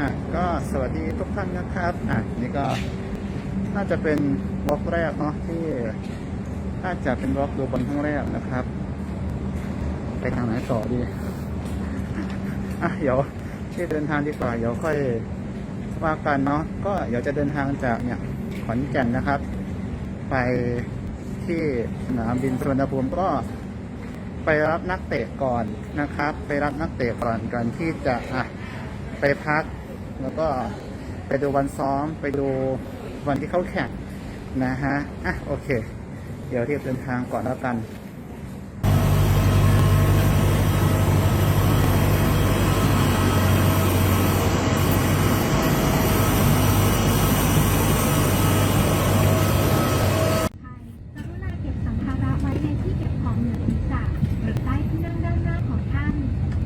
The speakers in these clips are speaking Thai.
อะก็สวัสดีทุกท่านนะครับอะนี่ก็น่าจะเป็นวอล์กแรกเนาะที่น่าจะเป็นวอล์กดูบอลครั้งแรกนะครับ ไปทางไหนต่อดีอะเดี๋ยวที่เดินทางดีกว่าเดี๋ยวค่อยว่ากันเนาะก็เดี๋ยวจะเดินทางจากเนี่ยขอนแก่นนะครับ ไปที่สนามบินสุวรรณภูมิก็ไปรับนักเตะก่อนนะครับ ไปรับนักเตะก่อนก่อนที่จะอะไปพัก แล้วก็ไปดูวันซ้อม ไปดูวันที่เขาแข่งนะฮะ อะ โอเค เดี๋ยวเรียบเดินทางก่อนแล้วกัน กรุณาเก็บสัมภาระไว้ในที่เก็บของเหนือศีรษะหรือใต้ที่นั่งด้านหน้าของท่าน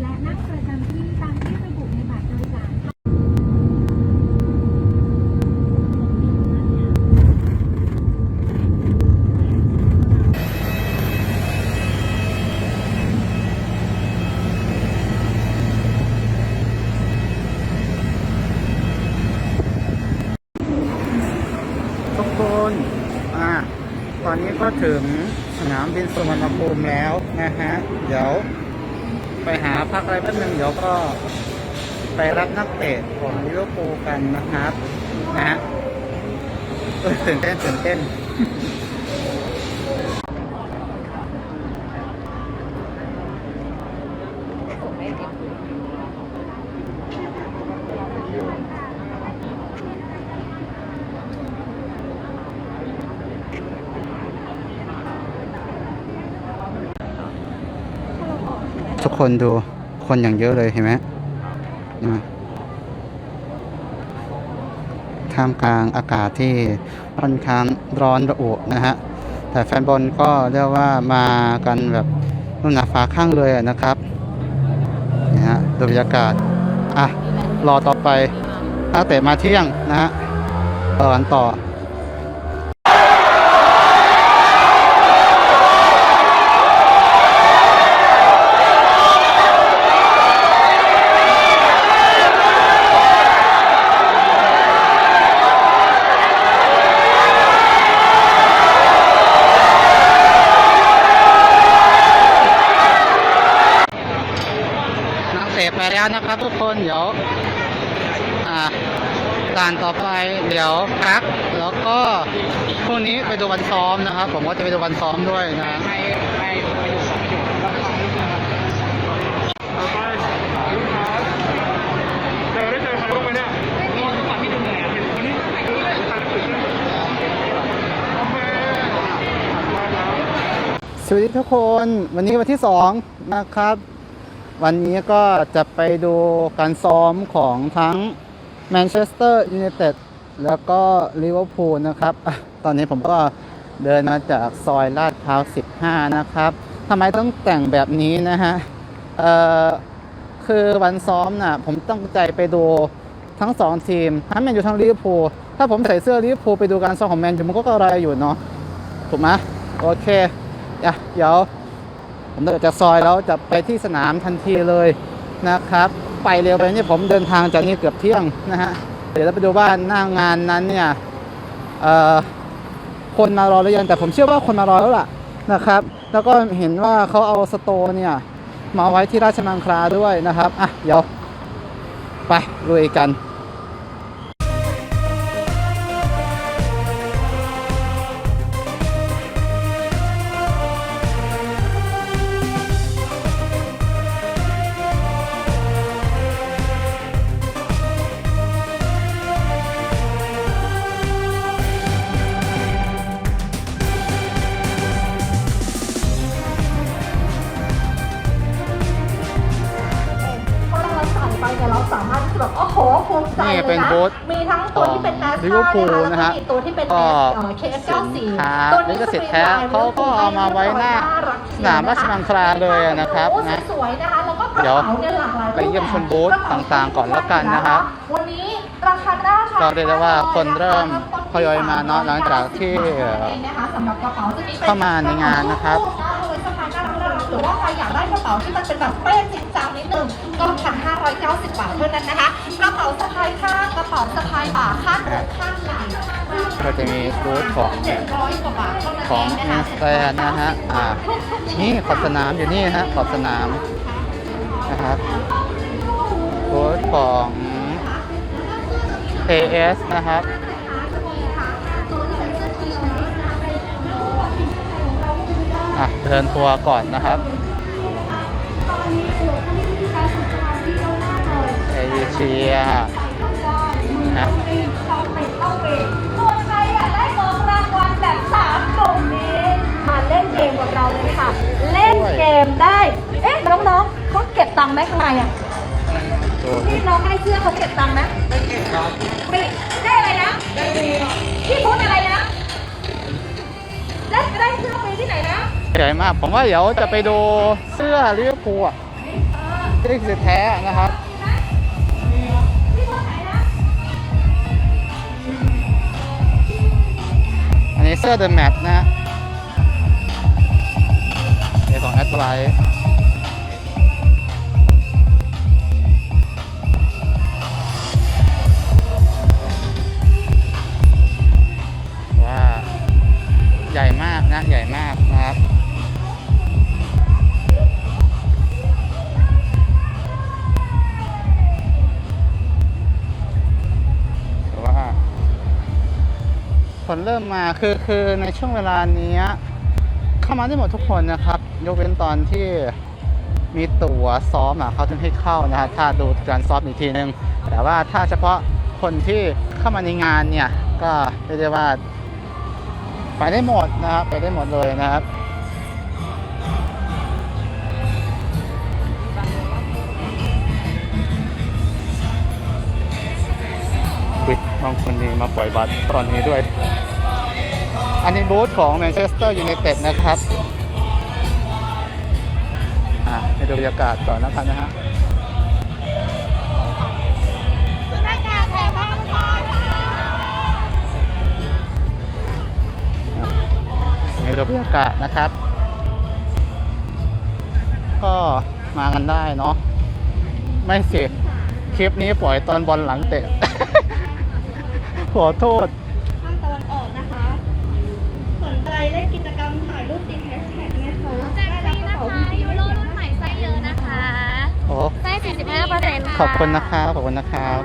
และนั่งประจำที่ตามที่ระบุในบัตรโดยสารค่ะ ทุกคนอะ ตอนนี้ก็ถึงสนามบินสุวรรณภูมิแล้วนะฮะ เดี๋ยวไปหาพักอะไรแป๊บนึงเดี๋ยวก็ไปรับนักเตะของลิเวอร์พูลกันนะครับนะฮะตื่นเต้นตื่นเต้น คนดูคนอย่างเยอะเลยเห็นไหมท่ามกลางอากาศที่ค่อนข้างร้อนระอุนะฮะ แต่แฟนบอลก็เรียกว่ามากันแบบนุ่นหนาฟ้าข้างเลยนะครับนี่ฮะดูบรรยากาศ อะ รอต่อไปนักเตะมาเที่ยงนะฮะต่อกันต่อ นักเตะไปแล้วนะครับทุกคนเดี๋ยวอ่าด่านต่อไปเดี๋ยวพัก แล้วก็พรุ่งนี้ไปดูวันซ้อมนะครับ ผมก็จะไปดูวันซ้อมด้วยนะสวัสดีทุกคน วันนี้วันที่สองนะครับ วันนี้ก็จะไปดูการซ้อมของทั้งแมนเชสเตอร์ยูไนเต็ดแล้วก็ลิเวอร์พูลนะครับ ตอนนี้ผมก็เดินมาจากซอยลาดพร้าว 15 นะครับทำไมต้องแต่งแบบนี้นะฮะ เอ่อ คือวันซ้อมน่ะ ผมตั้งใจไปดูทั้งสองทีม ทั้งแมนยูทั้งลิเวอร์พูล ถ้าผมใส่เสื้อลิเวอร์พูลไปดูการซ้อมของแมนยูมันก็กระไรอยู่เนาะ ถูกไหมโอเคอะเดี๋ยว ผมเดินจากซอยแล้วจะไปที่สนามทันทีเลยนะครับ ไปเร็วไปนี่ผมเดินทางจากนี่เกือบเที่ยงนะฮะเดี๋ยวเราไปดูว่าหน้างานนั้นเนี่ยคนมารอหรือยังแต่ผมเชื่อว่าคนมารอแล้วล่ะนะครับ แล้วก็เห็นว่าเขาเอาสโตเนี่ยมาไว้ที่ราชมังคลาด้วยนะครับอะเดี๋ยวไปลุยกัน ลิเวอร์พูลนะฮะแล้วก็มีตัวที่เป็นก็แมส KF94 สินค้าตัวลินี้ขสิทธิ์แท้เขาก็เอามาไว้หน้าสนามราชมังคลาเลยนะครับโอ้นะสวยๆนะคะแล้วก็กระเดี๋ยวเป๋าเนี่ยหลากหลายไปเยี่ยมชมบูธต่างๆก่อนแล้วกันนะครับวันนี้ราคาราคาเราเรียกได้ว่าคนเริ่มทยอยมาเนอะหลังจากที่นะคะสำหรับกระเป๋าจะมีป็นเข้ามาในงานนะครับสะพายน่า รักๆรือว่าใครอยากได้กระเป๋าที่มันเป็นแบบเป้จริงจังนิดนึงก็พันห้าร้อยเก้าสิบบาทเท่านั้นนะคะ กระเป๋าสะพายข้างกระเป๋าสะพายบ่าข้างอกข้างไหล่ก็จะมีบูธของเจ็ดร้อยกว่าบาทเท่านั้นขเอองงนะอิคะนสแตนนะฮะอ่านี่ขอบสนามอยู่นี่ฮะขอบสนามนะครับบูธของ AS นะครับ เดินทัวร์ก่อนนะครับเอเชียนะส่วใครอยากได้ของรางวัลแบบสามตุ่มนี้มาเล่นเกมกับเราเลยค่ะ เล่นเกมได้ เอ๊ะ น้องๆเขาเก็บตังค์ไหมข้างในอะพี่น้องให้เสื้อเขาเก็บตังค์ไหมไม่เก็บครับไม่ได้อะไรนะได้ดีพี่พูดอะไรนะ ได้ได้เสื้อฟรีที่ไหนนะ ใหญ่มาก ผมว่าเดี๋ยวจะไปดูเสื้อลิเวอร์พูลอะที่คือแท้นะครับอันนี้เสื้อเดอะแมทนะในของแอดไลท์ เริ่มมาคือคือในช่วงเวลานี้เข้ามาได้หมดทุกคนนะครับ ยกเว้นตอนที่มีตั๋วซ้อมอะเขาถึงให้เข้านะฮะถ้าดูการซ้อมอีกทีนึง แต่ว่าถ้าเฉพาะคนที่เข้ามาในงานเนี่ย ก็เรียกได้ว่า ไปได้หมดนะครับ ไปได้หมดเลยนะครับอุ๊ยบางคนนี่มาปล่อยบัตรตอนนี้ด้วย อันนี้บูธของแมนเชสเตอร์ยูไนเต็ดนะครับอะให้ดูบรรยากาศก่อนนะครับนะฮะหน้ากากแพงมากค่ะให้ดูบรรยากาศนะครับ ก็มากันได้เนาะ ไม่เสิคลิปนี้ปล่อยตอนบอลหลังเตะ ขอโทษ ภาคตะวันออกนะคะ สนใจเล่นกิจกรรมถ่ายรูปติดแฮชแท็กนะคะแจกฟรีนะคะยูโรรุ่นใหม่ไส้เยอะนะคะโอ้ไส้45เปอร์เซ็นต์ขอบคุณนะครับ ขอบคุณนะครับ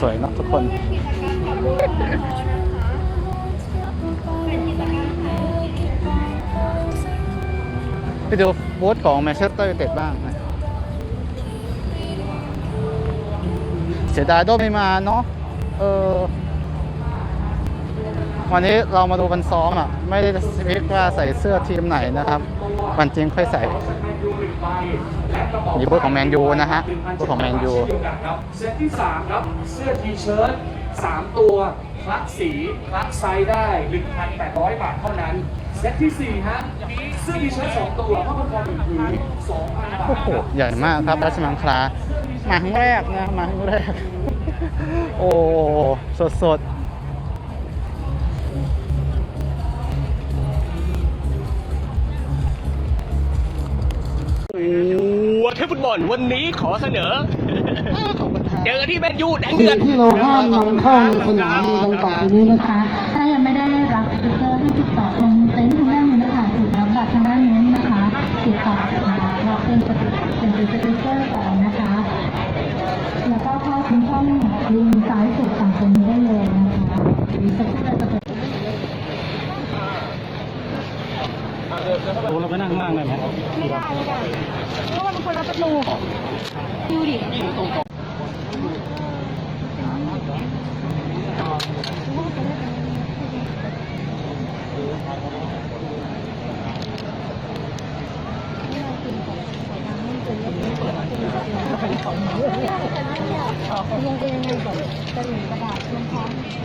สวยเนาะทุกคนกิจกรรมกับบูธของเรานะคะเป็นกิจกรรมถ่ายรูปไปดูบูธของแมนเชสเตอร์ยูไนเต็ดบ้างนะเสียดายโดไม่มาเนาะเออ วันนี้เรามาดูวันซ้อมอะ ไม่ได้สปิกว่าใส่เสื้อทีมไหนนะครับวันจริงค่อยใส่มีบูธของแมนยูนะฮะบูธของแมนยูครับเซตที่3ครับเสื้อทีเชิ้ต3ตัวคลักสีคลักไซส์ได้1,800บาทเท่านั้น เซตที่4ฮะมีเสื้อทีเชิ้ต2ตัวผ้าพันคอหนึ่งผืน2,000บาทโอ้โหใหญ่มากครับราชมังคลามาครั้งแรกนะมาครั้งแรก โอ้สดสด วัวเทพฟุตบอลวันนี้ขอเสนอขอบคุณครับเจอที่แมนยูแดงเดือดที่เราห้ามนำเข้าในสนามมีดังต่อไปนี้นะคะ ถ้ายังไม่ได้รับสติกเกอร์ให้ติดต่อตรงเต็นท์ทางด้านนู้นนะคะถูกรับบัตรทางด้านนู้นนะคะติดต่อมาเราเป็นสติกเป็นสติกเกอร์ก่อนนะคะ แล้วก็เข้าทางช่องลิงก์ซ้ายสุดฝั่งตรงนี้ได้เลยนะคะหรือสติกเกอร์จะเป็นค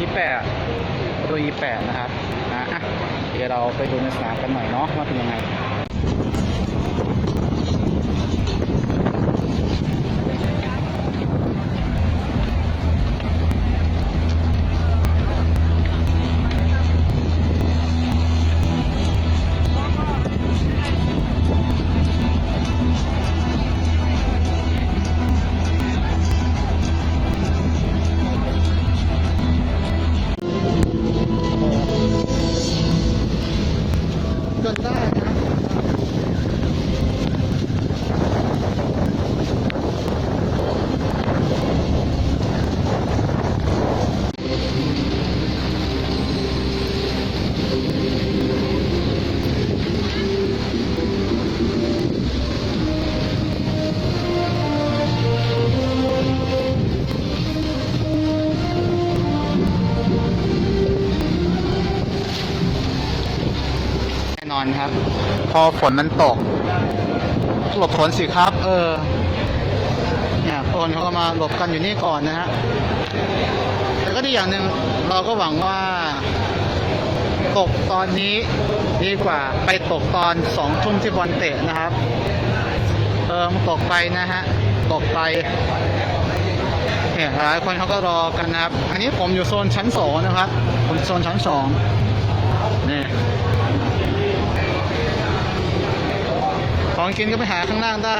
E8 ประตู E8 นะครับนะอะเดี๋ยวเราไปดูในสนามกันหน่อยเนาะว่าเป็นยังไง อฝนมันตก หลบฝนสิครับ เออ เนี่ยคนเขาก็มาหลบกันอยู่นี่ก่อนนะฮะ แต่ก็ดีอย่างหนึ่งเราก็หวังว่า ตกตอนนี้ดีกว่าไปตกตอนสองทุ่มที่บอลเตะนะครับ เออมตกไปนะฮะ ตกไปเนี่ยหลายคนเขาก็รอกันนะครับ อันนี้ผมอยู่โซนชั้นสองนะครับ ผมโซนชั้นสองนี่ ของกินก็ไปหาข้างล่างได้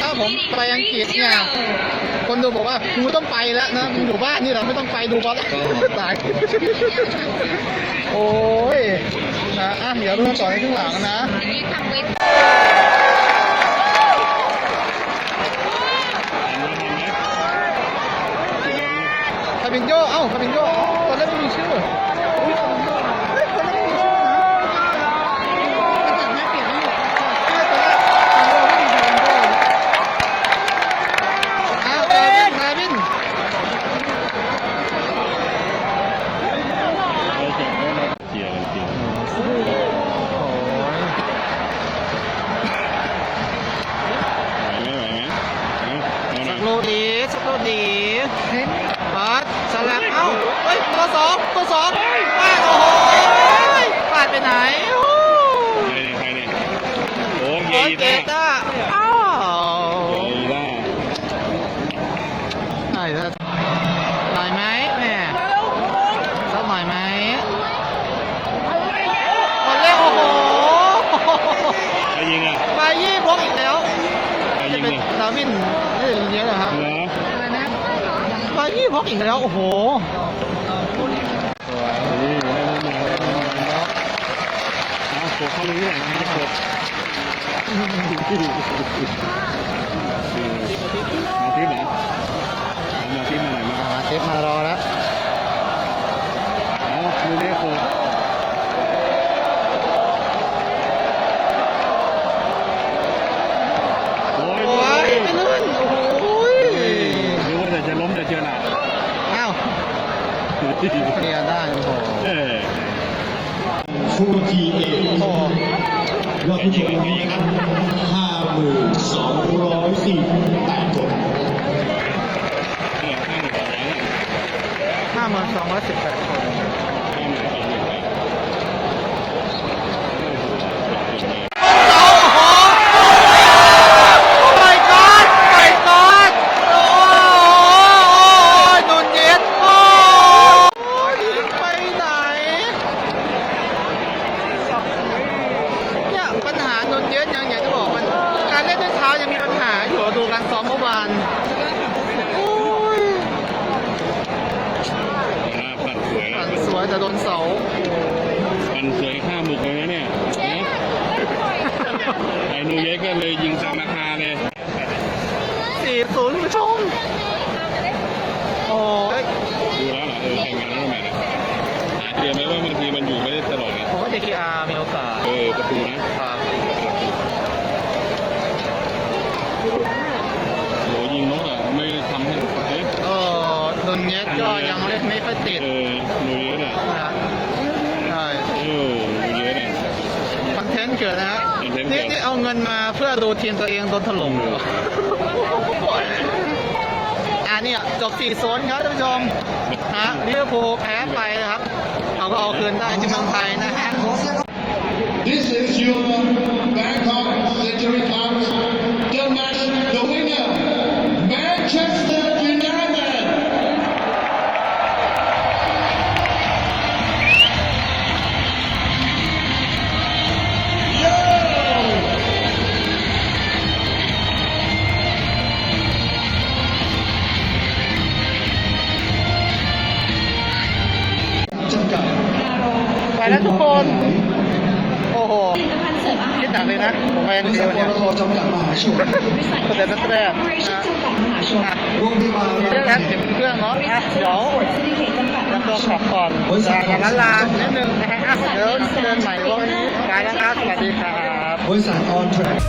ถ้าผมไปอังกฤษเนี่ย คนดูบอกว่ากูต้องไปแล้วนะมึงอยู่บ้านนี่แหละไม่ต้องไปดูบอลตาย โอ้ยนะอะเดี๋ยวดูกันต่อในครึ่งหลังนะ You come with คาบินโยเอ้าคาบินโยตอนแรกไม่มีชื่ออุ้ยคาบินโยเฮ้ยตอนแรกไม่มีชื่อนะมันตัดแม่เปลี่ยนไม่หมดใช่ตอนแรกคาบินโยไม่มีคาบินโยอ้าวคาบินคาบิน สักโลดีสักโล ดีปัดสลับเอ้าเฮ้ยตัวสองตัวสองปาดโอ้โหปาดไปไหนโอ้ใครเนี่ยใครเนี่ยโอ้โหเยเกต้าต้าอ้าว เยต้า ไหนละหน่อยไหมแม่สักหน่อยไหมคนเล่โอ้โห ใครยิงอะ บายี่บล็อกอีกแล้ว ใคร จะ ยิง เป็น เนี่ย ดาวินนี่เยอะเหรอครับ เหรอบายี่บล็ อกอีกแล้ว โอ้โหนี่ไม่ได้ไม่ได้เอาโขกเข้าไปที่ไหนนะจะโขกมาที่ไหนมาที่มาไหนมาอ่าเทปมารอแล้วเอาดูนี่โขกโเคลียได้โอ้โหเออโอ้โหยอดผู้ชมห้าหมื่นสองร้อยสี่แปดคนเนี่ยข้างหนึ่งสองร้อยเนี่ยห้าหมื่นสองร้อยสิบแปดคน ข้างหนึ่งสองร้อย โอ้โห my god my god โอ้ยโดนเย็ดโอ้ยไปไหน เนี่ยปัญหาโดนเย็ดยังอยากจะบอกมันการเล่นด้วยเท้ายังมีปัญหาอยู่ดูการซ้อมเมื่อวานโอ้ย หน้าปั่นสวย ปั่นสวยแต่โดนเสา ปั่นสวยข้ามบุกเลยนะเนี่ยนะไอ้นูเยสก็เลยยิงตามราคาเลย สี่ศู นย์ผู้ชมโอ้ยดูแล้วเหรอเออแข่งกันแล้วทำไมนะหาเตรียมไว้ว่าบางทีมันอยู่ไม่ได้ตลอดไงผมว่า JKR มีโอกาสเออประตูนะ ครับโหยิงนกอะไม่ทำให้เอ๊ะเออโดนเน็ตก็ยังเล่นไม่ค่อยติดเออนูเยสอะนะใช่เออนูเยสอะคอนเทนต์เกิดนะฮะคอนเทนต์เกินี่ดนี่เอาเงินมาเพื่อดูทีมตัวเองโดนถล่มเหรออ่าเนี่ย จบ4โซนครับท่านผู้ชมฮะลิเวอร์พูลแพ้ไปนะครับเขาก็เอาคืนได้ที่เมืองไทยนะฮะ ขับก่อนจากนั้นลานิดนึงนะฮะอะเดี๋ยวเดินใหม่ว่าไปแล้วครับสวัสดีครับบริษัทออนแทร็ก